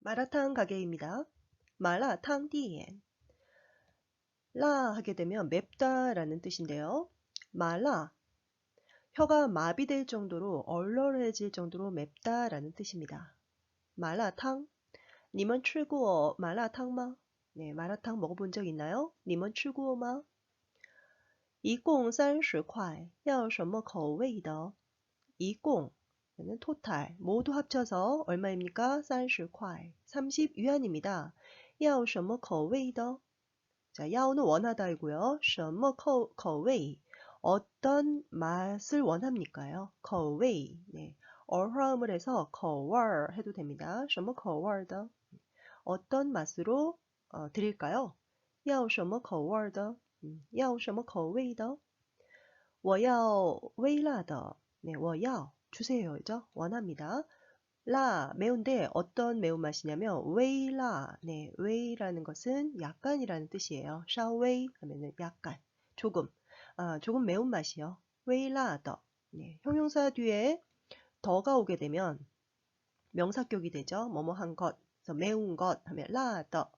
마라탕 가게입니다. 마라탕 디엔. 라 하게 되면 맵다라는 뜻인데요. 마라. 혀가 마비될 정도로 얼얼해질 정도로 맵다라는 뜻입니다. 마라탕. 니먼 출구어 마라탕마. 네, 마라탕 먹어본 적 있나요? 니먼 출구어마. 一共三十块,要什么口味的?一共 는 토탈 모두 합쳐서 얼마입니까? 30块 30위안입니다. 要什么口味的? 자, 야오는 원하다이고요. 什么口口味 어떤 맛을 원합니까요? 口味 네. 얼화음을 해서 口味 해도 됩니다. 什么口味的? 어떤 맛으로 어, 드릴까요? 要什么口味的? 음, 要什么口味的?我要微辣的. 네, 我要 주세요죠. 원합니다. 라 매운데 어떤 매운맛이냐면 웨이라 네 웨이라는 것은 약간이라는 뜻이에요. 샤웨이 하면은 약간 조금 아, 조금 매운맛이요. 웨이라 더 네, 형용사 뒤에 더가 오게 되면 명사격이 되죠. 뭐뭐한 것 그래서 매운 것 하면 라더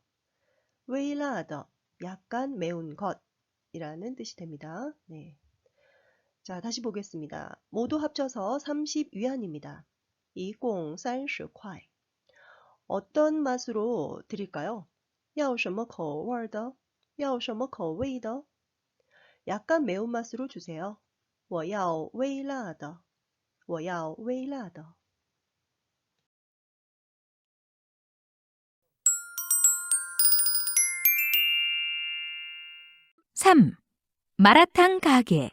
웨이라 더 약간 매운 것 이라는 뜻이 됩니다. 네. 자, 다시 보겠습니다. 모두 합쳐서 30위안입니다. 一共30块. 어떤 맛으로 드릴까요? 要什么口味的?要什么口味的? 약간 매운맛으로 주세요. 我要微辣的.我要微辣的. 3. 마라탕 가게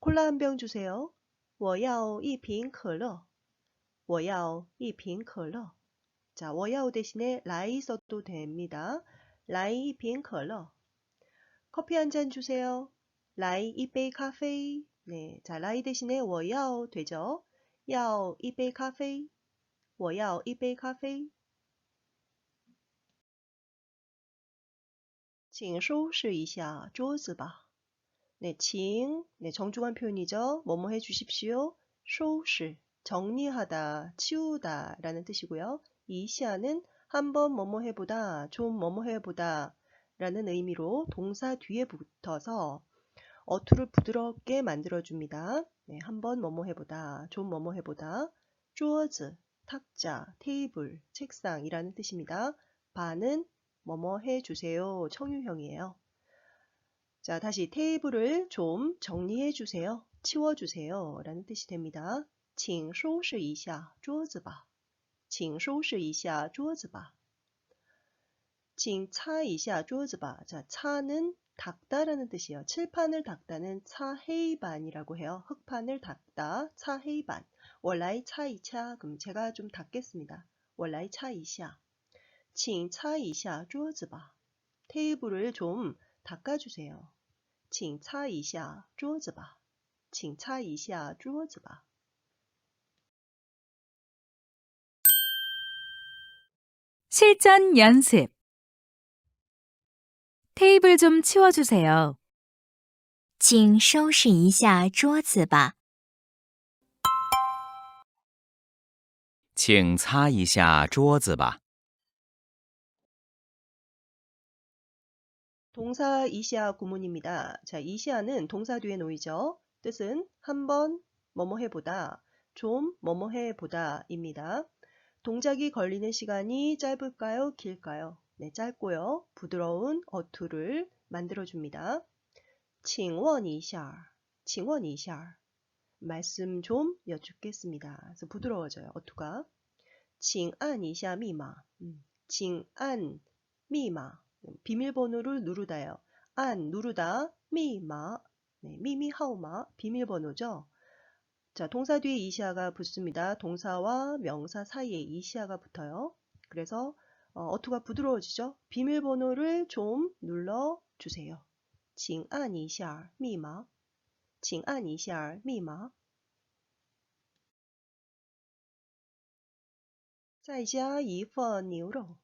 콜라 한 병 주세요. 我要一瓶可乐.我要一瓶可乐. 자, 我要 대신에 라이 써도 됩니다. 라이 一瓶可乐. 커피 한 잔 주세요. 라이 一杯 카페. 네, 자, 라이 대신에 我要 되죠. 要一杯咖啡.我要一杯咖啡.请收拾一下桌子吧. 네, 징, 네, 정중한 표현이죠. 뭐뭐 해주십시오. 쇼시, 정리하다, 치우다 라는 뜻이고요. 이시아는 한번 뭐뭐 해보다, 좀 뭐뭐 해보다 라는 의미로 동사 뒤에 붙어서 어투를 부드럽게 만들어줍니다. 네, 한번 뭐뭐 해보다, 좀 뭐뭐 해보다, 쪼어즈, 탁자, 테이블, 책상이라는 뜻입니다. 반은 뭐뭐 해주세요. 청유형이에요. 자, 다시 테이블을 좀 정리해 주세요. 치워 주세요. 라는 뜻이 됩니다. 请收拾一下桌子吧.请收拾一下桌子吧.请擦一下桌子吧. 자, 차는 닦다라는 뜻이에요. 칠판을 닦다는 차헤이반이라고 해요. 흙판을 닦다, 차헤이반. 원라이 차이차. 그럼 제가 좀 닦겠습니다. 원라이 차이샤. 请擦一下桌子吧. 테이블을 좀 닦아주세요. 请擦一下桌子吧.请擦一下桌子吧. 실전 연습 테이블 좀 치워주세요. 请收拾一下桌子吧。请擦一下桌子吧。 동사 이시아 구문입니다. 자, 이시아는 동사 뒤에 놓이죠. 뜻은 한번 뭐뭐 해보다, 좀 뭐뭐 해보다입니다. 동작이 걸리는 시간이 짧을까요? 길까요? 네, 짧고요. 부드러운 어투를 만들어줍니다. 칭원이샤, 칭원이샤. 말씀 좀 여쭙겠습니다. 그래서 부드러워져요. 어투가. 칭안이샤 미마, 음, 칭안 미마. 비밀번호를 누르다요. 안 누르다 미마 네, 미미 하우마 비밀번호죠. 자, 동사 뒤에 이시아가 붙습니다. 동사와 명사 사이에 이시아가 붙어요. 그래서 어, 어투가 부드러워지죠. 비밀번호를 좀 눌러주세요. 请按一下密码.请按一下密码.再加一份牛肉.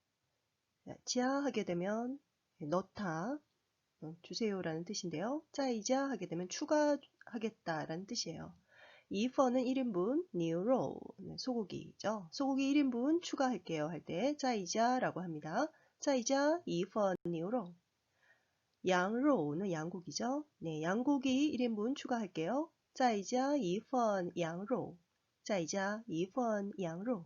자, 자 하게 되면 넣다, 어, 주세요라는 뜻인데요. 짜이자 하게 되면 추가하겠다라는 뜻이에요. 이펀은 1인분, 뉴로, 네, 소고기죠. 소고기 1인분 추가할게요 할 때 짜이자라고 합니다. 짜이자 이펀 뉴로. 양로는 양고기죠. 네, 양고기 1인분 추가할게요. 짜이자 이펀 양로. 짜이자 이펀 양로.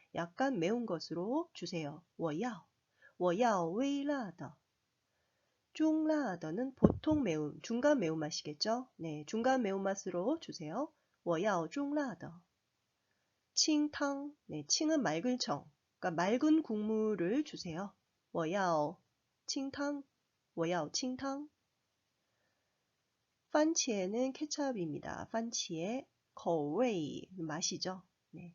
약간 매운 것으로 주세요. 我要,我要微辣的. 중라더는 보통 매운, 중간 매운맛이겠죠? 네, 중간 매운맛으로 주세요. 我要中辣的. 칭탕, 네, 칭은 맑은 청, 그러니까 맑은 국물을 주세요. 我要清汤,我要清汤. 판치에는 케찹입니다. 판치에 거웨이 맛이죠. 네.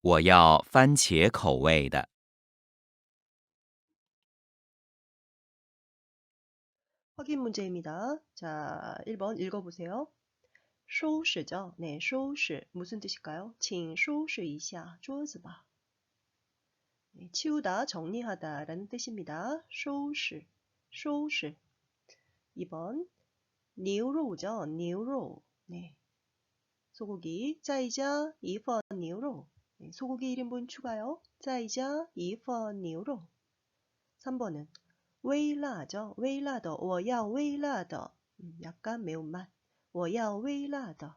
我要番茄口味的。 확인 문제입니다. 자, 1번 읽어보세요. 收拾죠? 네, 收拾 무슨 뜻일까요? 请收拾一下桌子吧. 네, 치우다, 정리하다 라는 뜻입니다. 收拾,收拾. 2번 뉴로죠. 뉴로. 네. 소고기 짜이자 2번 뉴로. 네, 소고기 1인분 추가요. 짜이자 2번 뉴로. 3번은 微辣죠. 微辣的,我要微辣的. 음, 약간 매운맛. 我要微辣的.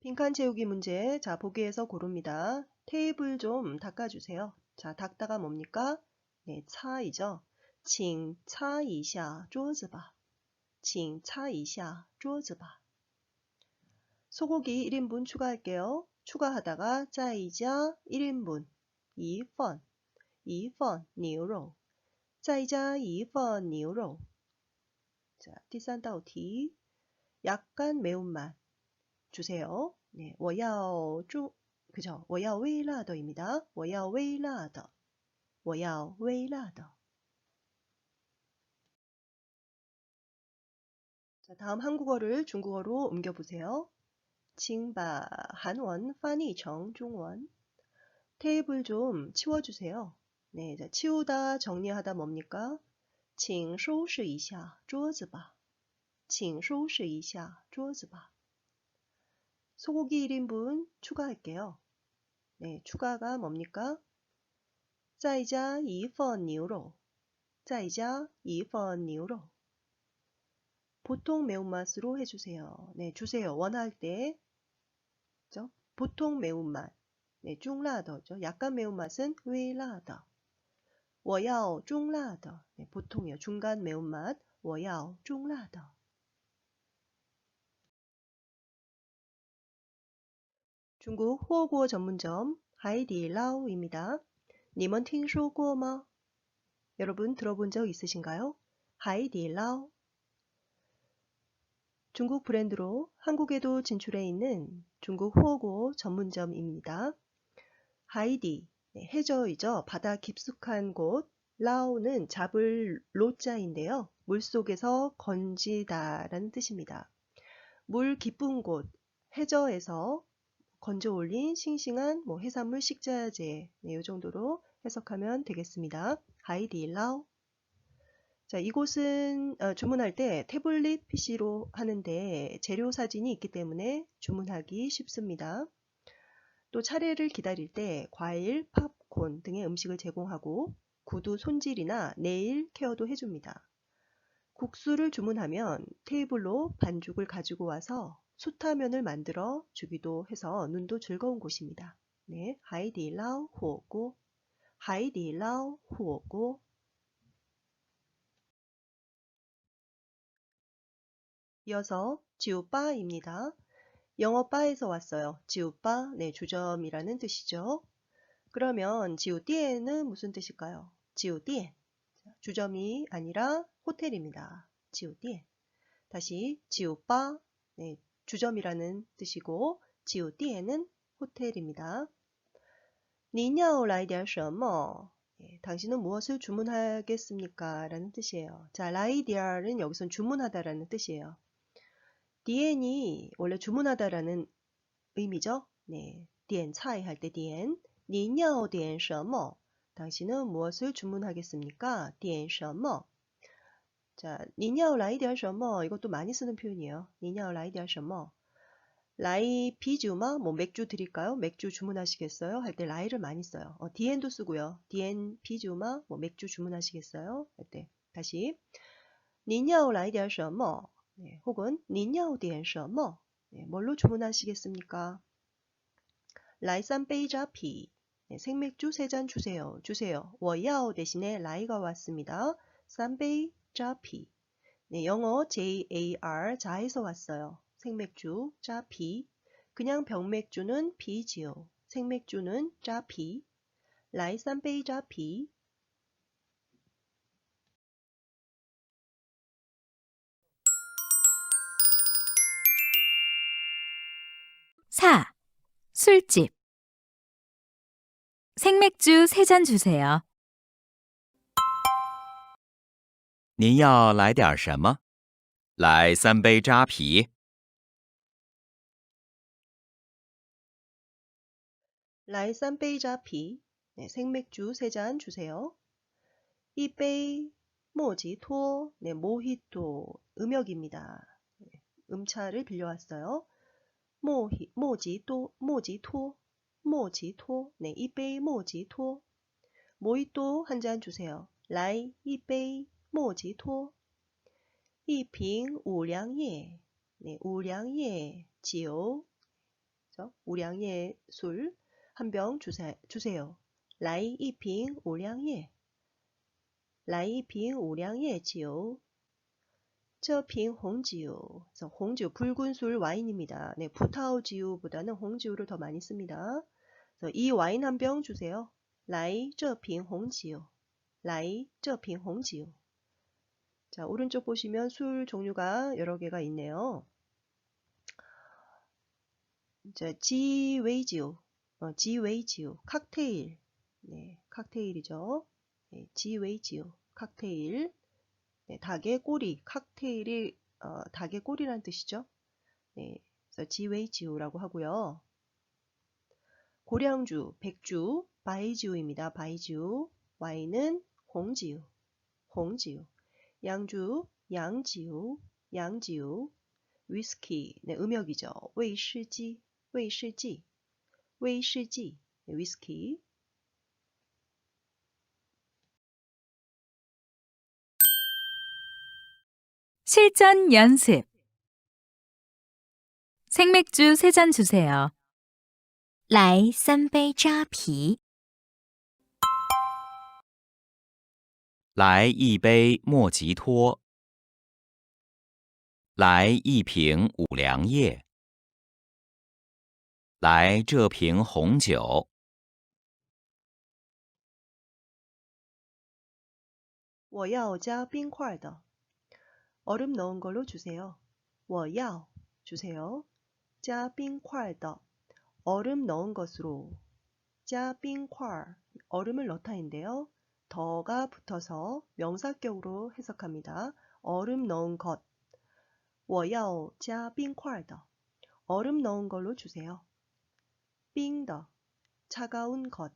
빈칸 채우기 문제. 자, 보기에서 고릅니다. 테이블 좀 닦아주세요. 자, 닦다가 뭡니까? 네, 차이죠. 请擦一下桌子吧.请擦一下桌子吧. 소고기 1인분 추가할게요. 추가하다가 짜이자 1인분 2번 2번 牛肉 짜이자 2번 牛肉 자, 第三道题 약간 매운맛 주세요. 네, 我要좀 그죠? 我要微辣的입니다. 我要微辣的.我要微辣的. 자, 다음 한국어를 중국어로 옮겨보세요. 칭바 한원 파니청 중원 테이블 좀 치워주세요. 네, 자, 치우다 정리하다 뭡니까? 请收拾一下桌子吧.请收拾一下桌子吧. 소고기 1인분 추가할게요. 네, 추가가 뭡니까? 再加一份牛肉.再加一份牛肉. 보통 매운맛으로 해주세요. 네, 주세요. 원할 때. 그죠? 보통 매운맛. 네, 중라더죠. 약간 매운맛은 웨라더. 我要中辣的. 네, 보통이요. 중간 매운맛. 我要中辣的. 중국 후어구어 전문점 하이디라오입니다. 你们听说过吗? 여러분 들어본 적 있으신가요? 하이디라오. 중국 브랜드로 한국에도 진출해 있는 중국 후어구어 전문점입니다. 하이디, 네, 해저이죠. 바다 깊숙한 곳. 라오는 잡을 로자인데요. 물속에서 건지다라는 뜻입니다. 물 깊은 곳, 해저에서 건져 올린 싱싱한 뭐 해산물 식자재. 네, 이 정도로 해석하면 되겠습니다. 하이디라우. 자, 이곳은 어, 주문할 때 태블릿 PC로 하는데 재료 사진이 있기 때문에 주문하기 쉽습니다. 또 차례를 기다릴 때 과일, 팝콘 등의 음식을 제공하고 구두 손질이나 네일 케어도 해줍니다. 국수를 주문하면 테이블로 반죽을 가지고 와서 수타면을 만들어 주기도 해서 눈도 즐거운 곳입니다. 네, 하이디라우 후오고, 하이디라우 후오고. 이어서 지우빠입니다. 영어빠에서 왔어요. 지우빠, 네, 주점이라는 뜻이죠. 그러면 지우띠에는 무슨 뜻일까요? 지우띠에, 주점이 아니라 호텔입니다. 지우띠에. 다시 지우빠, 네, 주점이라는 뜻이고 지우띠에는 호텔입니다. 니냐오라이디아什么? 예, 당신은 무엇을 주문하겠습니까? 라는 뜻이에요. 자, 라이디아는 여기선 주문하다라는 뜻이에요. 디엔이 원래 주문하다라는 의미죠. 네, 디엔 차이 할 때 디엔 니냐오 디엔 셔머 당신은 무엇을 주문하겠습니까? 디엔 셔머 자, 니냐오 라이 디엔 셔머 이것도 많이 쓰는 표현이에요. 니냐오 라이 디엔 셔머 라이 비주마 뭐 맥주 드릴까요? 맥주 주문하시겠어요? 할 때 라이를 많이 써요. 어, 디엔도 쓰고요. 디엔 비주마 뭐 맥주 주문하시겠어요? 할 때 다시 니냐오 라이 디엔 셔머 네, 혹은 니냐오디엔什么 네, 뭘로 주문하시겠습니까? 라이산 베이자피 네, 생맥주 3잔 주세요. 주세요. 워야오 대신에 라이가 왔습니다. 산베이 짜피 네, 영어 JAR 자에서 왔어요. 생맥주 짜피 그냥 병맥주는 비지요. 생맥주는 짜피 라이산베이 짜피 4. 술집. 생맥주 3잔 주세요. 您要来点什么？来三杯扎啤。 라이 쌈베이 짜피 네, 생맥주 세 잔 주세요. 이베이 모지토 네, 모히토 음역입니다. 네, 음차를 빌려왔어요. 모지토 네, 이베이 모지 토 모히토 한잔 주세요. 라이 이베이 모지 토 이핑 우량예 네, 우량예 지오 우량예 술 한 병 주세요. 라이 이핑 오량예. 라이 핑 오량예 지요. 저핑 홍지요. 그래서 홍지요 붉은 술 와인입니다. 네, 푸타오지요보다는 홍지요를 더 많이 씁니다. 그래서 이 와인 한 병 주세요. 라이 저핑 홍지요. 라이 저핑 홍지요. 자, 오른쪽 보시면 술 종류가 여러 개가 있네요. 자, 지웨이지요. 어, 지웨이지오 칵테일 네, 칵테일이죠. 네, 지웨이지오 칵테일 네, 닭의 꼬리, 칵테일이 어, 닭의 꼬리라는 뜻이죠. 네, 그래서 지웨이지우라고 하고요. 고량주, 백주, 바이지우입니다. 바이지우, 와인은 홍지우, 홍지우, 양주, 양지우, 양지우, 위스키, 네, 음역이죠. 웨이시지, 웨이시지, 웨이시지, 네, 위스키, 실전 연습. 생맥주 3잔 주세요. 来三杯扎啤，来一杯莫吉托。来一瓶五粮液。来这瓶红酒。我要加冰块的。 얼음 넣은 걸로 주세요. 我要 주세요. 加冰块的. 얼음 넣은 것으로. 加冰块 얼음을 넣다인데요. 더가 붙어서 명사격으로 해석합니다. 얼음 넣은 것. 我要加冰块的. 얼음 넣은 걸로 주세요. 冰的. 차가운 것.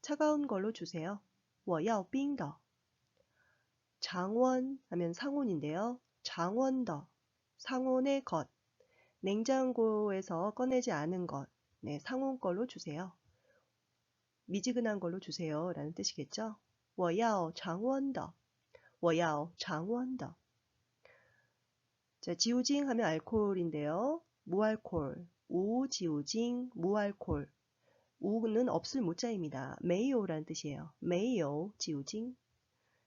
차가운 걸로 주세요. 我要冰的. 장원 하면 상온인데요. 장원더. 상온의 것. 냉장고에서 꺼내지 않은 것. 네, 상온 걸로 주세요. 미지근한 걸로 주세요. 라는 뜻이겠죠. 我要常温的.我要常温的. 자, 지우징 하면 알코올인데요. 무알콜, 우지우징, 무알콜. 우는 없을 무자입니다. 메이오라는 뜻이에요. 메이오, 지우징.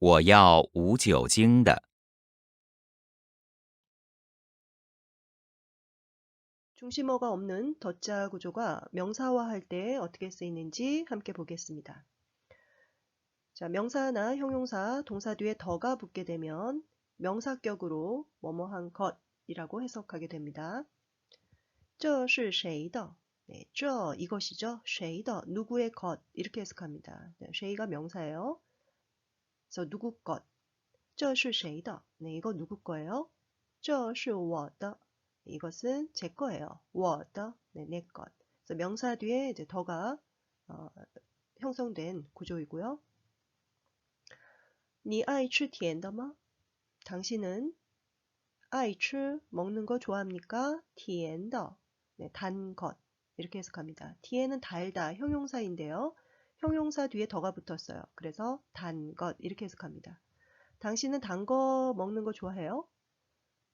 我要无酒精的。 중심어가 없는 덧자 구조가 명사화할 때 어떻게 쓰이는지 함께 보겠습니다. 자, 명사나 형용사, 동사 뒤에 더가 붙게 되면 명사격으로 뭐뭐한 것이라고 해석하게 됩니다. 这是谁的? 네, 这 이것이죠. 谁的 누구의 것 이렇게 해석합니다. 네, 谁가 명사예요. 그래서 누구 것. 这是谁的? 네, 이거 누구 거예요? 这是我的. 이것은 제 거예요. 我的, 네, 내 것. 그래서 명사 뒤에 이제 더가 어, 형성된 구조이고요. 你爱吃甜的吗? 당신은 爱吃 먹는 거 좋아합니까? 甜的, 네, 단 것. 이렇게 해석합니다. 티에는 달다 형용사인데요. 형용사 뒤에 더가 붙었어요. 그래서 단 것 이렇게 해석합니다. 당신은 단 거 먹는 거 좋아해요?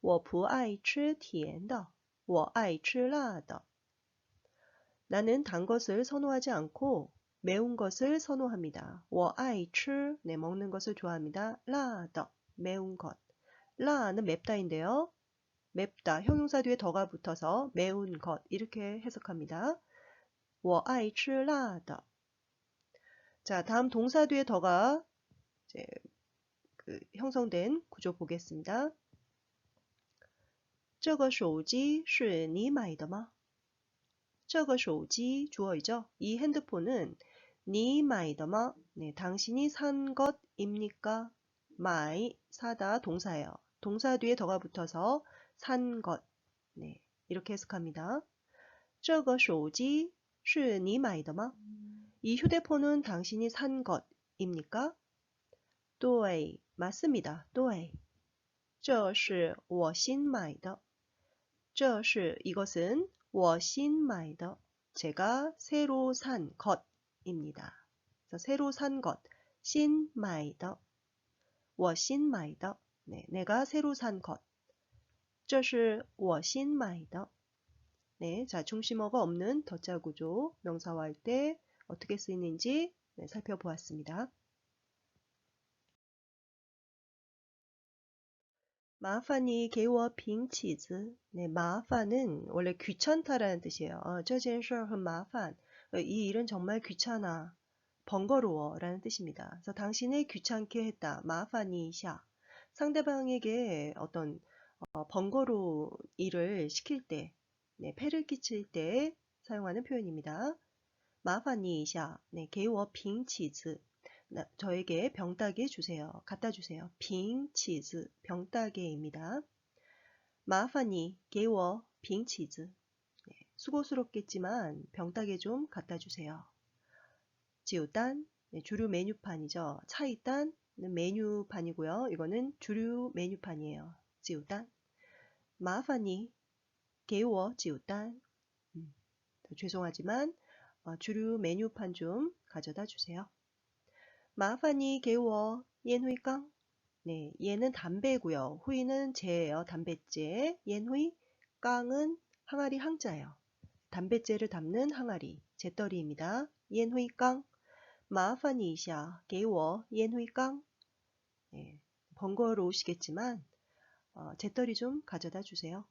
我不爱吃甜的,我爱吃辣的. 나는 단 것을 선호하지 않고 매운 것을 선호합니다. 我爱吃, 네, 먹는 것을 좋아합니다. 辣的, 매운 것. 辣는 맵다인데요. 맵다, 형용사 뒤에 더가 붙어서 매운 것 이렇게 해석합니다. 我爱吃辣的. 자, 다음 동사 뒤에 더가 이제 그 형성된 구조 보겠습니다. 这个手机是你买的吗?这个手机 주어이죠. 이 핸드폰은 你买的吗? 네, 당신이 산 것입니까? 买 사다 동사예요. 동사 뒤에 더가 붙어서 산 것. 네, 이렇게 해석합니다. 这个手机是你买的吗? 이 휴대폰은 당신이 산 것입니까? 对, 맞습니다. 对. 这是我新买的.这是 이것은 我新买的 제가 새로 산 것입니다. 그래서 새로 산 것, 新买的,我新买的 네, 내가 새로 산 것. 这是我新买的 네, 자 중심어가 없는 덧자 구조 명사화할 때 어떻게 쓰이는지 네, 살펴보았습니다. 마파니 개워 빙치즈 네, 마파는 원래 귀찮다라는 뜻이에요. 어, 저젠셔很 마판 어, 이 일은 정말 귀찮아 번거로워 라는 뜻입니다. 그래서 당신을 귀찮게 했다. 마파니샤 상대방에게 어떤 어, 번거로운 일을 시킬 때 네, 패를 끼칠 때 사용하는 표현입니다. 마판이샤. 네, 개워 빙치즈. 저에게 병따개 주세요. 갖다 주세요. 빙 치즈 병따개입니다. 마파니 개워 빙 치즈 네, 수고스럽겠지만 병따개 좀 갖다 주세요. 지우단 네, 주류 메뉴판이죠. 차이단은 메뉴판이고요. 이거는 주류 메뉴판이에요. 지우단 마파니 개워 지우단 음, 죄송하지만 어, 주류 메뉴판 좀 가져다 주세요. 마파니 개워 옌후이깡 네, 얘는 담배고요. 후이는 재예요. 담뱃재. 옌후이 깡은 항아리 항자예요. 담뱃재를 담는 항아리. 재떨이입니다. 옌후이 깡. 마파니샤 개워 옌후이 깡. 네, 번거로우시겠지만 어, 재떨이 좀 가져다 주세요.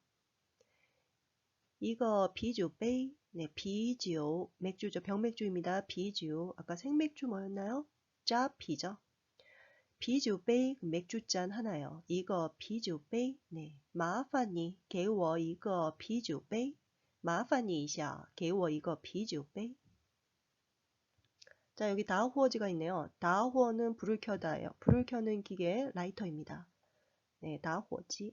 이거 비주 베이. 네, 비지오 맥주죠. 병맥주입니다. 비지오 아까 생맥주 뭐였나요? 짜피죠. 비지오 베이 그 맥주잔 하나요. 이거 비지오 베이 네, 마파니 개워 이거 비지오 베이 마파니 이샤 개워 이거 비지오 베이 자 여기 다호어지가 있네요. 다호어는 불을 켜다예요. 불을 켜는 기계 라이터입니다. 네, 다호지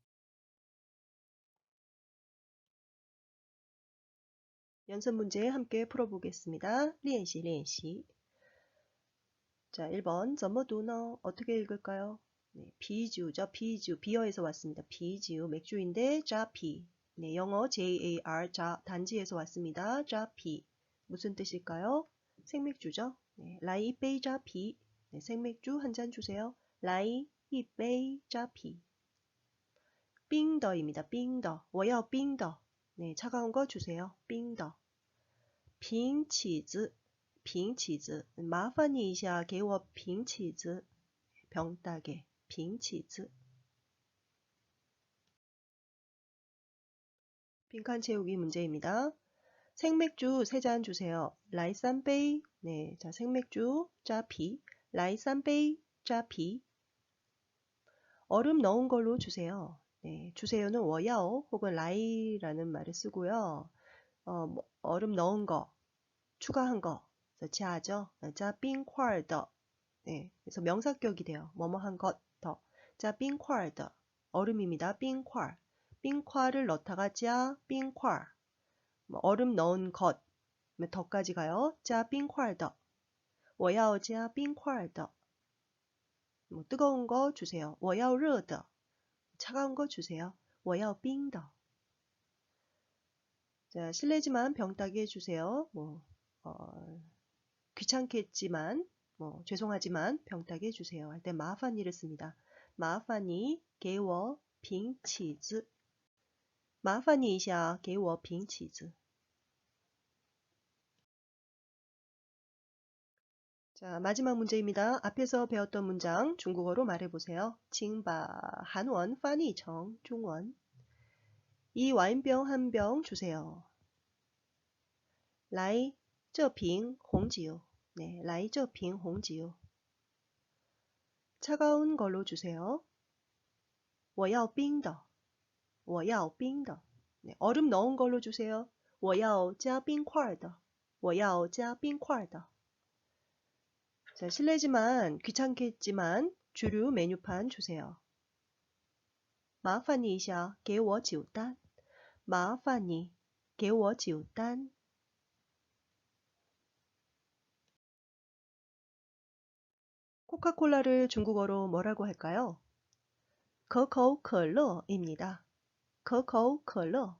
연습 문제 함께 풀어보겠습니다. 리엔시, 리엔시. 자, 1번, 점어 도너. 어떻게 읽을까요? 네, 비주죠. 비주, 비어에서 왔습니다. 비주, 맥주인데 자피. 네, 영어 JAR, 자, 단지에서 왔습니다. 자피. 무슨 뜻일까요? 생맥주죠. 네, 라이 베이 자피. 네, 생맥주 한 잔 주세요. 라이 이베이 자피. 빙더입니다. 빙더. 워요 빙더. 네, 차가운 거 주세요. 빙더. 瓶起子,瓶起子,麻烦你一下给我瓶起子. 병따개, 瓶起子. 빈칸 채우기 문제입니다. 생맥주 3잔 주세요. 라이 쌈베이. 네, 자, 생맥주 짜피. 라이 쌈베이 짜피. 얼음 넣은 걸로 주세요. 네, 주세요는 워야오 혹은 라이라는 말을 쓰고요. 어, 뭐, 얼음 넣은 거, 추가한 거, 자하죠. 자, 빙块더. 네, 그래서 명사격이 돼요. 뭐뭐한 것 더. 자, 빙块 더. 얼음입니다. 빙块. 빙块을 넣다가 자, 빙块. 뭐, 얼음 넣은 것. 더까지 가요. 자, 빙块 더. 我要加冰块的. 뭐, 뜨거운 거 주세요. 我要热的. 차가운 거 주세요. 我要冰的. 자, 실례지만 병 따게 해주세요. 뭐, 어, 귀찮겠지만 뭐 죄송하지만 병따게 해주세요 할 때 마파니를 씁니다. 마파니 게워 빙치즈 마파니 이샤 게워 빙치즈 자, 마지막 문제입니다. 앞에서 배웠던 문장 중국어로 말해보세요. 징바 한원 파니 정 중원 이 와인병 한 병 주세요. 라이 这瓶 홍지요. 네, 라이 这瓶 홍지요. 차가운 걸로 주세요. 我要冰的.我要冰的. 네, 얼음 넣은 걸로 주세요. 我要加冰块的.我要加冰块的. 자, 실례지만 귀찮겠지만 주류 메뉴판 주세요. 麻烦你一下给我酒单.麻烦你给我酒单. 코카콜라를 중국어로 뭐라고 할까요? 可口可乐입니다. 可口可乐.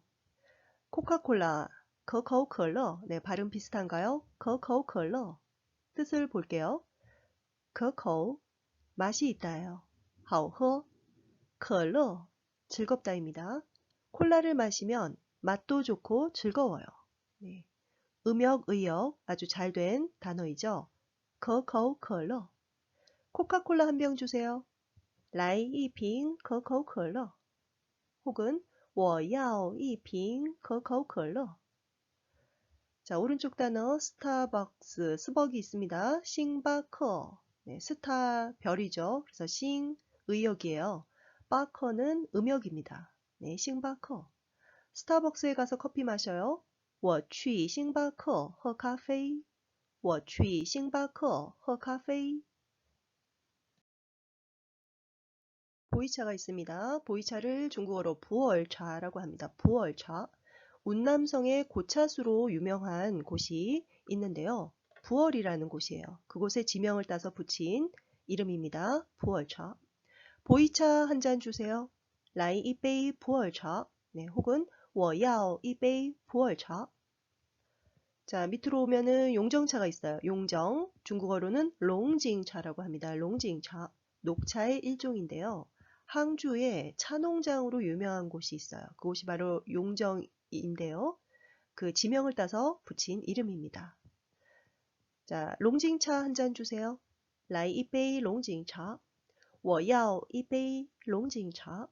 코카콜라, 可口可乐. 네, 발음 비슷한가요? 可口可乐. 뜻을 볼게요. 可口, 맛이 있다요. 好喝, 可乐, 즐겁다입니다. 콜라를 마시면 맛도 좋고 즐거워요. 네. 음역, 의역 아주 잘 된 단어이죠. 可口可乐. 코카콜라 한 병 주세요. 来一瓶可口可乐. 혹은 我要一瓶可口可乐. 자, 오른쪽 단어 스타벅스 스벅이 있습니다. 싱바커. 네, 스타 별이죠. 그래서 싱 의역이에요. 바커는 음역입니다. 네, 싱바커. 스타벅스에 가서 커피 마셔요. 我去星巴克喝咖啡.我去星巴克喝咖啡. 보이차가 있습니다. 보이차를 중국어로 부월차라고 합니다. 부월차. 운남성의 고차수로 유명한 곳이 있는데요. 부월이라는 곳이에요. 그곳에 지명을 따서 붙인 이름입니다. 부월차. 보이차 한 잔 주세요. 라이 이베이 부월차. 네, 혹은 워야오 이베이 부월차. 자, 밑으로 오면은 용정차가 있어요. 용정, 중국어로는 롱징차라고 합니다. 롱징차, 녹차의 일종인데요. 항주에 차농장으로 유명한 곳이 있어요. 그곳이 바로 용정인데요. 그 지명을 따서 붙인 이름입니다. 자, 롱징차 한 잔 주세요. 라이 이페이 롱징차. 워야오 이페이 롱징차.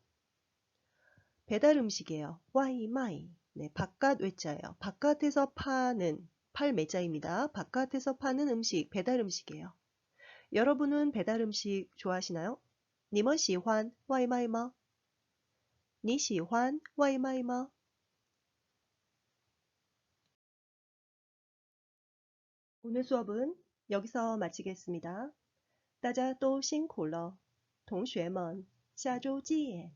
배달 음식이에요. 와이마이. 네, 바깥 외자예요. 바깥에서 파는 팔 매자입니다. 바깥에서 파는 음식, 배달 음식이에요. 여러분은 배달 음식 좋아하시나요? 你们喜欢外卖吗?你喜欢外卖吗? 오늘 수업은 여기서 마치겠습니다. 大家都辛苦了。同学们，下周见。